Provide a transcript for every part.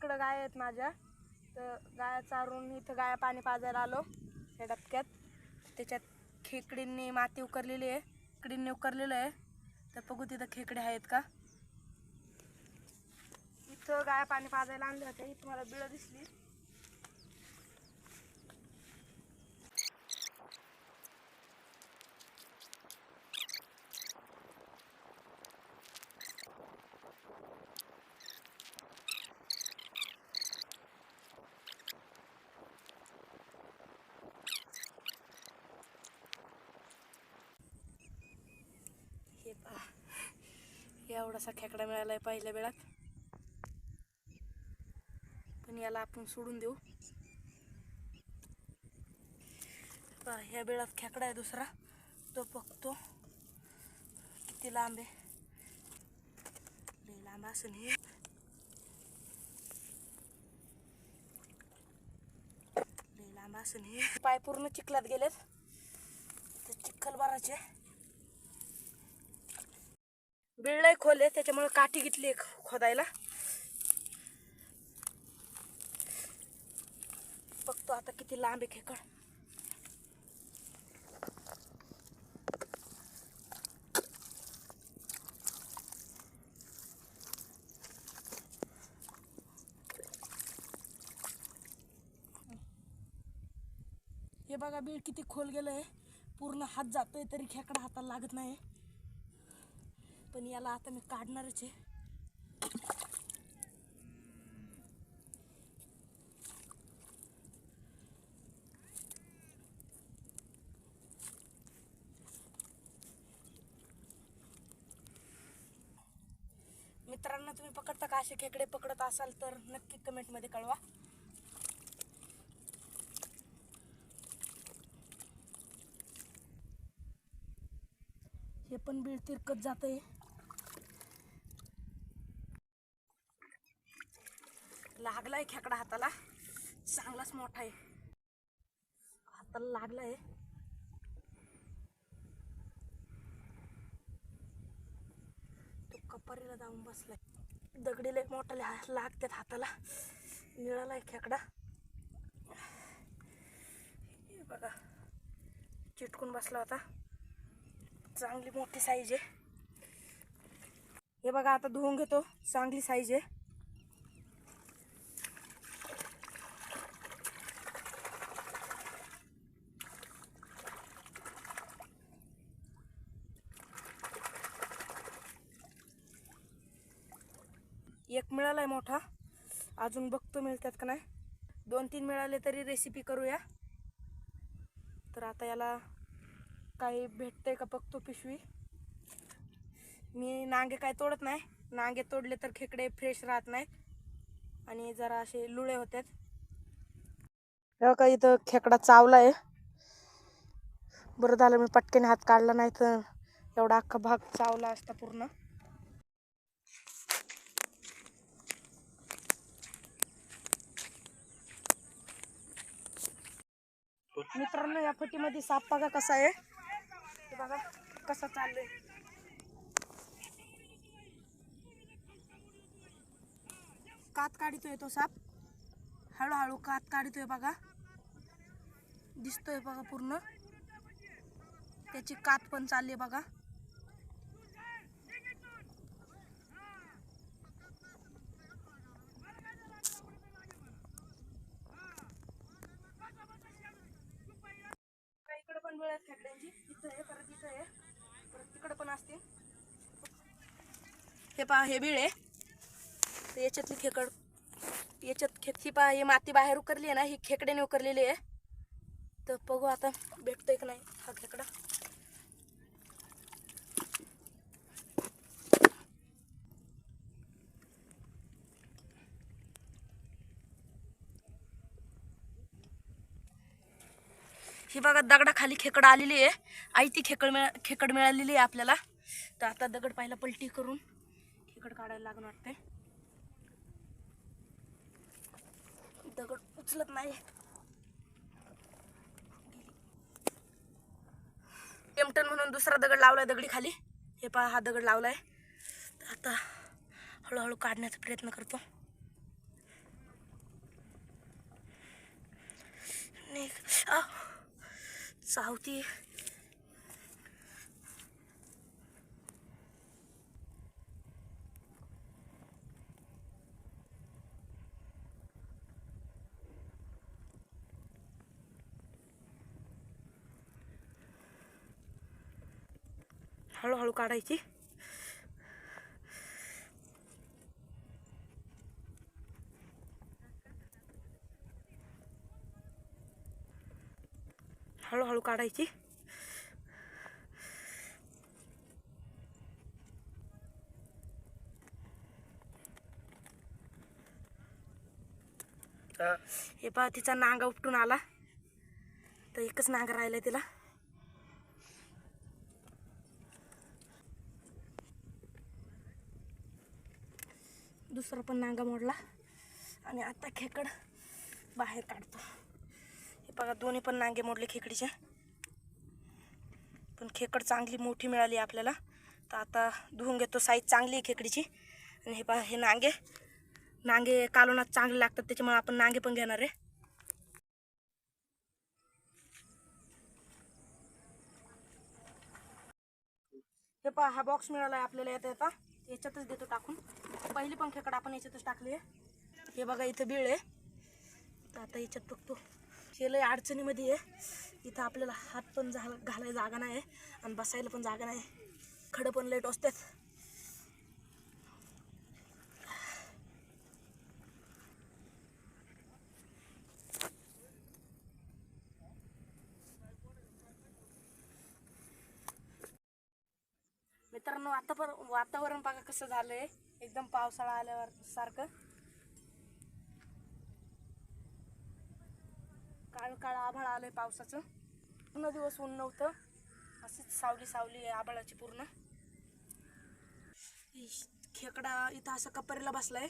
इकडं गाय आहेत माझ्या. तर गाया चारून इथं गाया पाणी पाजायला आलो. या डबक्यात. त्याच्यात खेकडींनी माती उकरलेली आहे. खेकडींनी उकरलेलं आहे. तर बघू तिथं खेकडे आहेत का? इथं गाया पाणी पाजायला आणलं होते. इथं मला बिळं दिसली. एवढासा खेकडा मिळाला आहे पहिल्या वेळात. पण याला आपण सोडून देऊ. ह्या वेळात खेकडा आहे दुसरा. तो बघतो किती लांब आहे. लांब असून हे. लांब असून हे. पाय पूर्ण चिखलात गेलेत. ते चिखल बाराचे बिळलंय खोल आहे त्याच्यामुळे काठी घेतली खोदायला. बघतो आता किती लांब आहे खेकड. हे बघा बीळ किती खोल गेलं आहे पूर्ण हात जातोय तरी खेकडा हाताला लागत नाही. पण याला आता मी काढणारच आहे. मित्रांनो तुम्ही पकडता का? असे खेकडे पकडत असाल तर नक्की कमेंटमध्ये कळवा. हे पण बीड तिरकत आहे लागलाय खेकडा हाताला. चांगलाच मोठा आहे. हाताला लागलाय. तो कपारीला जाऊन बसलाय. दगडीला एक मोठा लागतात हाताला. निळालाय खेकडा. हे बघा. चिटकून बसला होता. चांगली मोठी साईज आहे. हे बघा आता धुवून घेतो. चांगली साईज आहे. मिळाला आहे मोठा. अजून बघतो मिळतात का नाही. दोन तीन मिळाले तरी रेसिपी करूया. तर आता याला काही भेटतंय का बघतो पिशवी. मी नांगे काय तोडत नाही. नांगे तोडले तर खेकडे फ्रेश राहत नाहीत आणि जरा असे लुळे होतात का इथं खेकडा चावला आहे बरं झालं मी पटकन हात काढला नाही तर एवढा अख्खा भाग चावला असता पूर्ण. मित्रांनो या फटीमध्ये साप बघा कसा आहे. बघा कसा चाललोय. कात काढितोय तो साप. हळूहळू कात काढितोय बघा. दिसतोय बघा पूर्ण. त्याची कात पण चालली बघा का इकडे पण वेळ इथं आहे परत इथं आहे परत पण असतील हे पहा हे बीळ. आहे तर याच्यातली खेकड. याच्यात खेक ही पहा ही माती बाहेर उकरली आहे ना ही खेकड्याने उकरलेली आहे. तर बघू आता भेटतोय का नाही हा खेकडा. ही बघा दगडाखाली खेकड आलेली आहे. आई ती खेकड मिळा खेकड मिळालेली आहे आपल्याला. तर आता दगड पाहिला पलटी करून खेकड काढायला लागून ते दगड उचलत नाही. टेमटन म्हणून दुसरा दगड लावलाय दगडी खाली हे पहा हा दगड लावलाय. आता हळूहळू काढण्याचा प्रयत्न करतो. नाही. चावती हळूहळू काढायची हळूहळू काढायची. हे पहा तिचा नांगा उपटून आला. तर एकच नांगा राहिलाय तिला. दुसरा पण नांगा मोडला. आणि आता खेकड बाहेर काढतो. हे बघा दोन्ही पण नांगे मोडले खेकडीचे. पण खेकड चांगली मोठी मिळाली आपल्याला. तर आता धुवून घेतो. साईज चांगली आहे खेकडीची. आणि हे पहा हे नांगे. नांगे कालोनात चांगले लागतात त्याच्यामुळे आपण नांगे पण घेणार आहे. हे पहा हा बॉक्स मिळाला आहे आपल्याला येता येता. याच्यातच देतो टाकून. पहिली पण खेकड आपण याच्यातच टाकली आहे. हे बघा इथं बीळ आहे. तर आता याच्यात टाकतो हे लय अडचणीमध्ये आहे. इथं आपल्याला हात पण झाला घालायला जागा नाही आहे आणि बसायला पण जागा नाही खडं पण लेट असतात मित्रांनो आता पण वातावरण बघा कसं झालंय. एकदम पावसाळा आल्यावर सारखं. काळ काळ आभाळ आलंय पावसाचं. पूर्ण दिवस ऊन नव्हतं. असंच सावली सावली आहे आभाळाची पूर्ण. खेकडा इथं असं कपरीला बसलाय.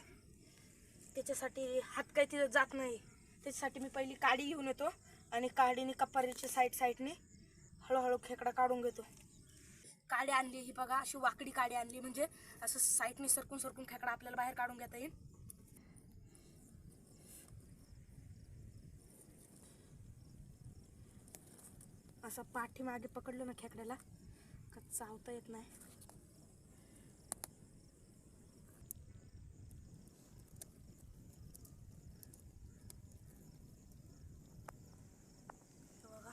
त्याच्यासाठी हात काही तिथं जात नाही. त्याच्यासाठी मी पहिली काडी घेऊन येतो आणि काडीने कपारीच्या साईड साईडने हळूहळू खेकडा काढून घेतो. काडी आणली ही बघा अशी वाकडी काडी आणली म्हणजे असं साईडने सरकून सरकून खेकडा आपल्याला बाहेर काढून घेता येईल. असं पाठीमागे पकडलो ना खेकड्याला का चावता येत नाही. बघा.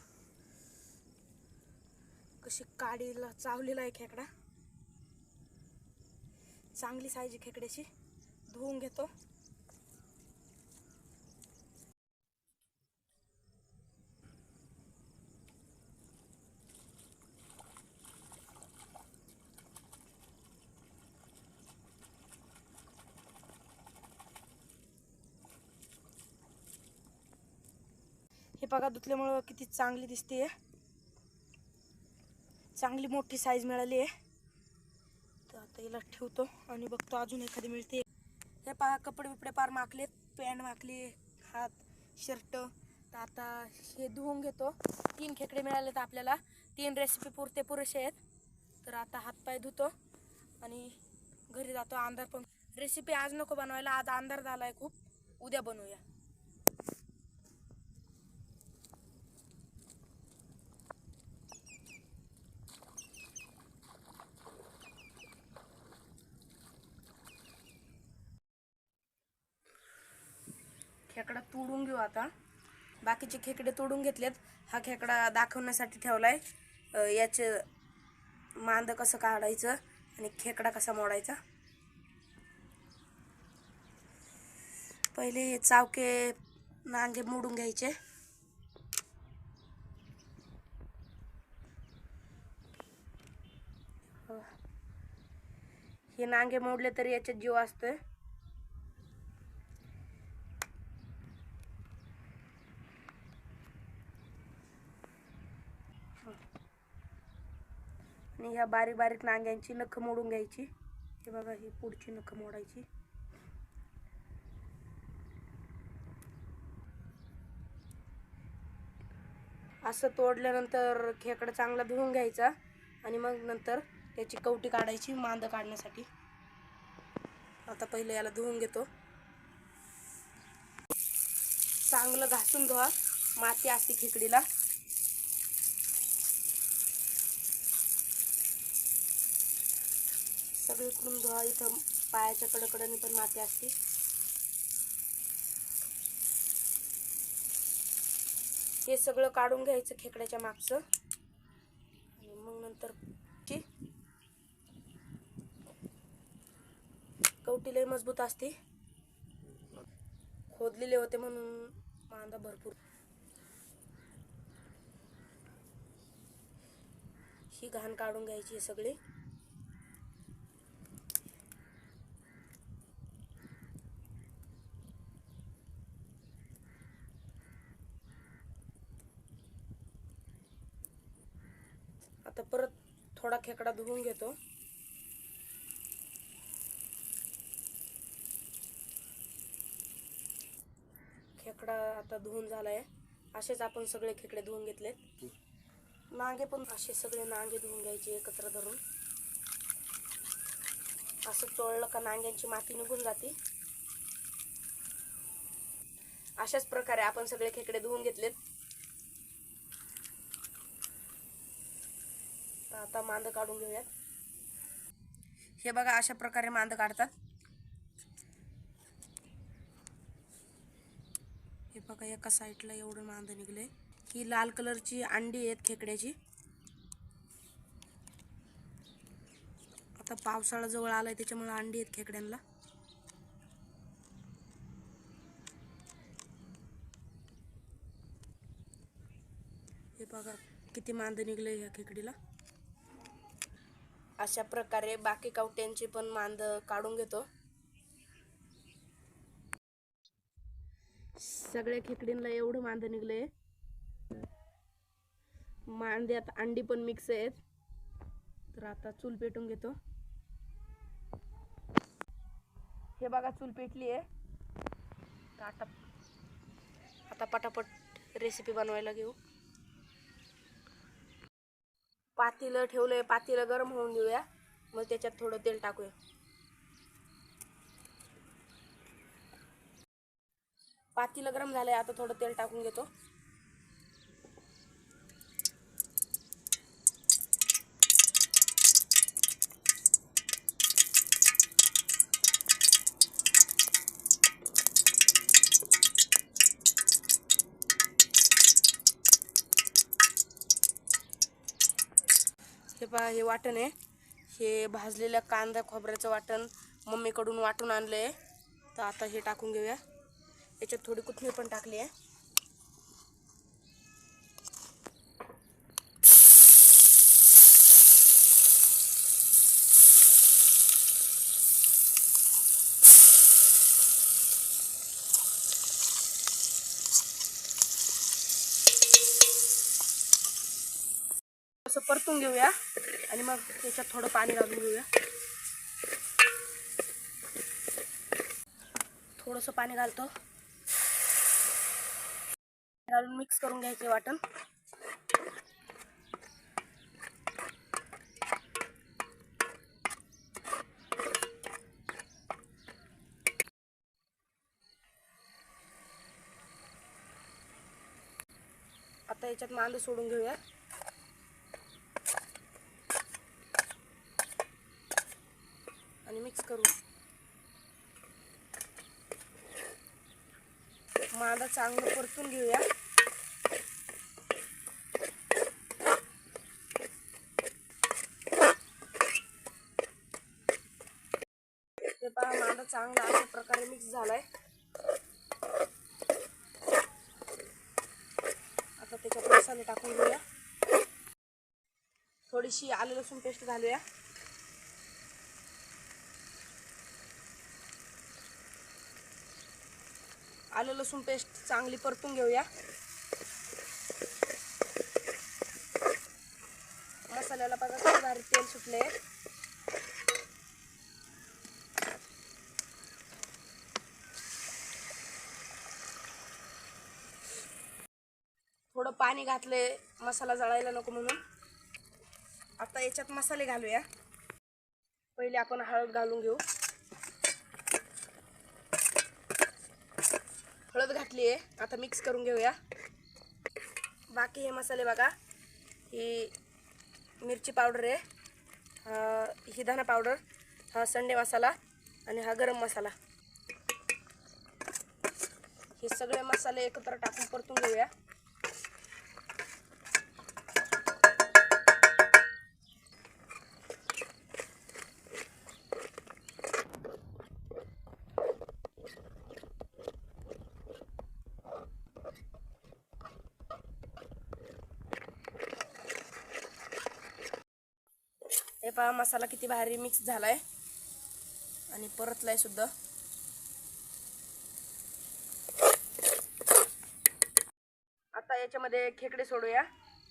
कशी काडीला चावलेला आहे खेकडा. चांगली साईज खेकड्याची. धुवून घेतो. हे बघा धुतल्यामुळं किती चांगली दिसते चांगली मोठी साईज मिळाली आहे तर आता हिला ठेवतो आणि बघतो अजून एखादी मिळते हे पहा कपडे बिपडे पार माकलेत पॅन्ट माकले हात शर्ट तर आता हे धुवून घेतो. तीन खेकडे मिळाले तर आपल्याला. तीन रेसिपी पुरते पुरेसे आहेत. तर आता हातपाय धुतो आणि घरी जातो अंधार पण. रेसिपी आज नको बनवायला आज अंधार झाला आहे खूप. उद्या बनवूया खेकडा तोडून घेऊ आता. बाकीचे खेकडे तोडून घेतलेत. हा खेकडा दाखवण्यासाठी ठेवलाय. आहे याचे मांद कसं काढायचं आणि खेकडा कसा मोडायचा. पहिले हे चावके नांगे मोडून घ्यायचे. हे नांगे मोडले तरी याच्यात जीव असतोय. ह्या बारीक बारीक नांग्यांची नख मोडून घ्यायची. हे बघा ही पुढची नख मोडायची. असं तोडल्यानंतर खेकडा चांगला धुवून घ्यायचा आणि मग नंतर त्याची कवटी काढायची मांद काढण्यासाठी. आता पहिले याला धुवून घेतो. चांगलं घासून धुवा माती असते खेकडीला. सगळीकडून धुवा इथं पायाच्या कडकडनी पण माती असते. हे सगळं काढून घ्यायचं खेकड्याच्या मागचं. आणि मग नंतर ची. कवटी लय मजबूत असते. खोदलेले होते म्हणून मांदा भरपूर. ही घाण काढून घ्यायची सगळी. आता परत थोडा खेकडा धुवून घेतो. खेकडा आता धुवून झालाय. असेच आपण सगळे खेकडे धुवून घेतलेत. नांगे पण असे सगळे नांगे धुवून घ्यायचे एकत्र धरून. असं चोळलं का नांग्यांची माती निघून जाते. अशाच प्रकारे आपण सगळे खेकडे धुवून घेतलेत तर आता मांद काढून घेऊयात. हे बघा अशा प्रकारे मांद काढतात. हे बघा एका साईडला एवढं मांद निघले ही लाल कलरची अंडी आहेत खेकड्याची. आता पावसाळा जवळ आलाय त्याच्यामुळे अंडी आहेत खेकड्यांना. हे बघा किती मांद निघले ह्या खेकडीला. अशा प्रकारे बाकी कावट्यांची पण मांद काढून घेतो. सगळ्या खेकडींना एवढं मांद निघले मांद्यात अंडी पण मिक्स आहेत. तर आता चूल पेटून घेतो. हे बघा चूल पेटली आहे तर आता आता पटापट रेसिपी बनवायला घेऊ. पातेलं ठेवलंय पातेलं गरम होऊन देऊया. मग त्याच्यात थोडं तेल टाकूया. पातेलं गरम झालंय आता थोडं तेल टाकून घेतो. पहा हे वाटण आहे. हे भाजलेलं कांदा खोबऱ्याचं वाटण मम्मीकडून वाटून आणलं आहे तर आता हे टाकून घेऊया. याच्यात थोडी कोथिंबीर पण टाकली आहे. असं परतून घेऊया आणि मग त्याच्यात थोडं पाणी घालून घेऊया. थोडंसं पाणी घालतो. घालून मिक्स करून घ्यायचे वाटण. आता याच्यात मांद सोडून घेऊया आणि मिक्स करू मांदा चांगलं परतून घेऊया. हे पहा मांदा चांगला अशा प्रकारे मिक्स झालाय. आता त्याच्यात मसाले टाकून घेऊया. थोडीशी आलं लसूण पेस्ट घालूया. आलं लसूण पेस्ट चांगली परतून घेऊया. मसाल्याला बघा खूप भारी तेल सुटले थोडं पाणी घातले मसाला जळायला नको म्हणून. आता याच्यात मसाले घालूया. पहिले आपण हळद घालून घेऊ. हळद घातली आहे. आता मिक्स करून घेऊया. बाकी हे मसाले बघा. ही मिरची पावडर आहे. ही धना पावडर हा संडे मसाला आणि हा गरम मसाला. हे सगळे मसाले एकत्र टाकून परतून घेऊया. पहा मसाला किती भारी मिक्स झाला आहे आणि परतलाय सुद्धा. आता याच्यामध्ये खेकडे सोडूया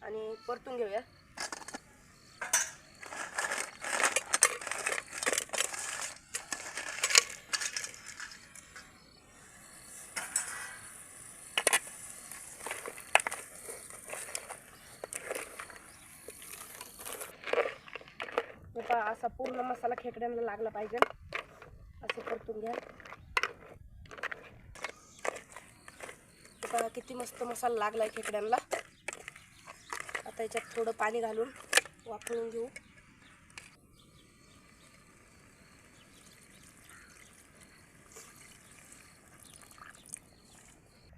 आणि परतून घेऊया. असा पूर्ण मसाला खेकड्यांना लागला पाहिजे. असं परतून घ्या. बघा किती मस्त मसाला लागलाय खेकड्यांना. आता याच्यात थोडं पाणी घालून वापरून घेऊ.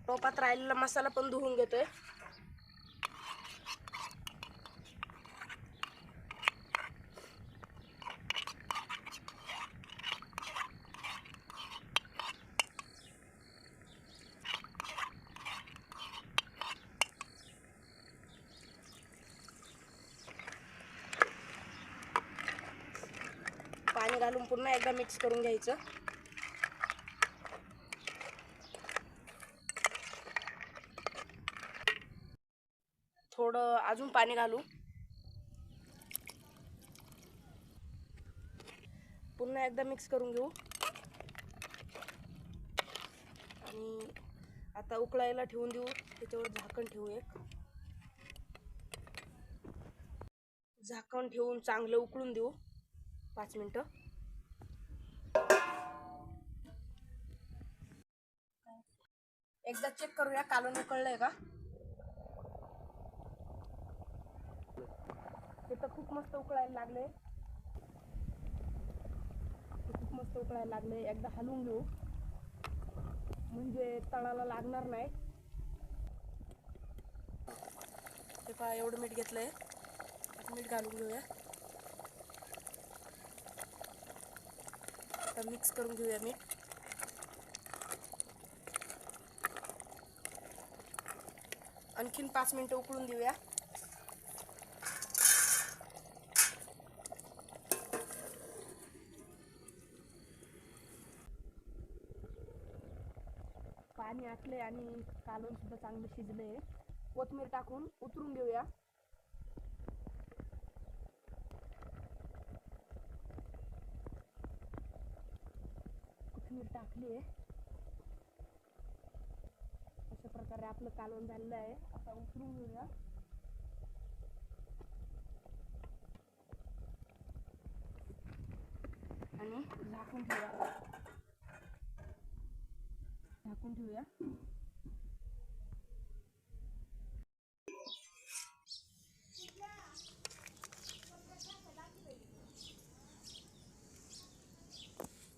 टोपात राहिलेला मसाला पण धुवून घेतोय पाणी घालून पुन्हा एकदा मिक्स करून घ्यायचं. थोडं अजून पाणी घालू. पुन्हा एकदा मिक्स करून घेऊ. आणि आता उकळायला ठेवून देऊ. त्याच्यावर झाकण ठेवू एक. झाकण ठेवून चांगलं उकळून देऊ. पाच मिनटं. एकदा चेक करूया कालून उकळलंय का? ते तर खूप मस्त उकळायला लागले खूप मस्त उकळायला लागले एकदा हलवून घेऊ. म्हणजे तळाला लागणार नाही. ते पहा एवढं मीठ घेतलंय. मीठ घालून घेऊया. आता मिक्स करून घेऊया मीठ. आणखीन पाच मिनटं उकळून देऊया. पाणी आटले आणि कालवण सुद्धा चांगलं शिजले कोथमीर टाकून उतरून घेऊया कोथमीर टाकली आहे बरं आपलं कालवण झालेलं आहे. आता उतरून घेऊया. आणि झाकून ठेवा. झाकून ठेवूया.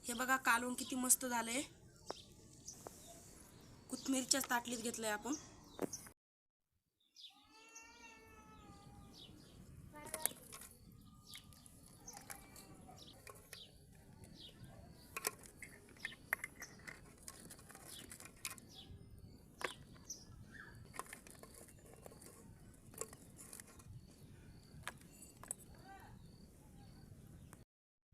हे बघा कालवण किती मस्त झालंय. मिरच्याच ताटलीत घेतलंय आपण.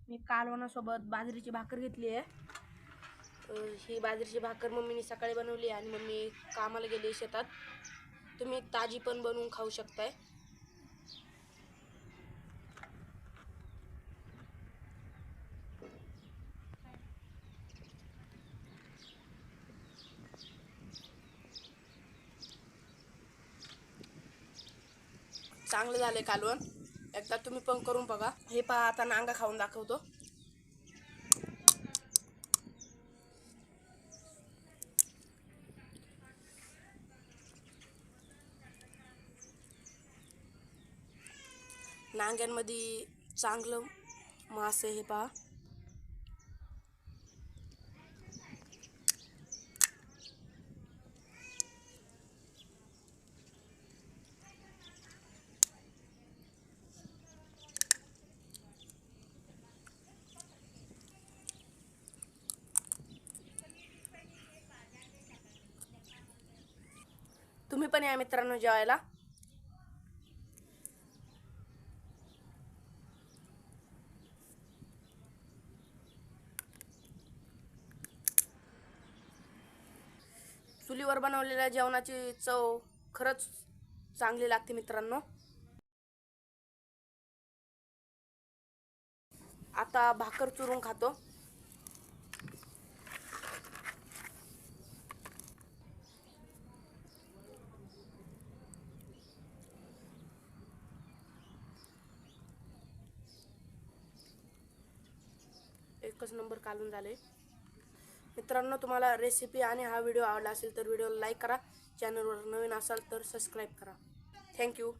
मी कालवणासोबत बाजरीची भाकर घेतली आहे ही बाजरीची भाकर मम्मीने सकाळी बनवली आणि मम्मी कामाला गेली शेतात. तुम्ही ताजी पण बनवून खाऊ शकताय. चांगलं झालंय कालवण. एकदा तुम्ही पण करून बघा. हे पहा आता नांगा खाऊन दाखवतो. नांग्यांमध्ये चांगलं मास आहे हे पहा. तुम्ही पण या मित्रांनो जेवायला. चुलीवर बनवलेल्या जेवणाची चव खरंच चांगली लागते मित्रांनो. आता भाकर चुरून खातो. एकच नंबर काढून झाले मित्रांनो तुम्हाला रेसिपी आणि हा व्हिडिओ आवडला असेल तर व्हिडिओला लाईक करा. चॅनलवर नवीन असाल तर सबस्क्राईब करा. थँक्यू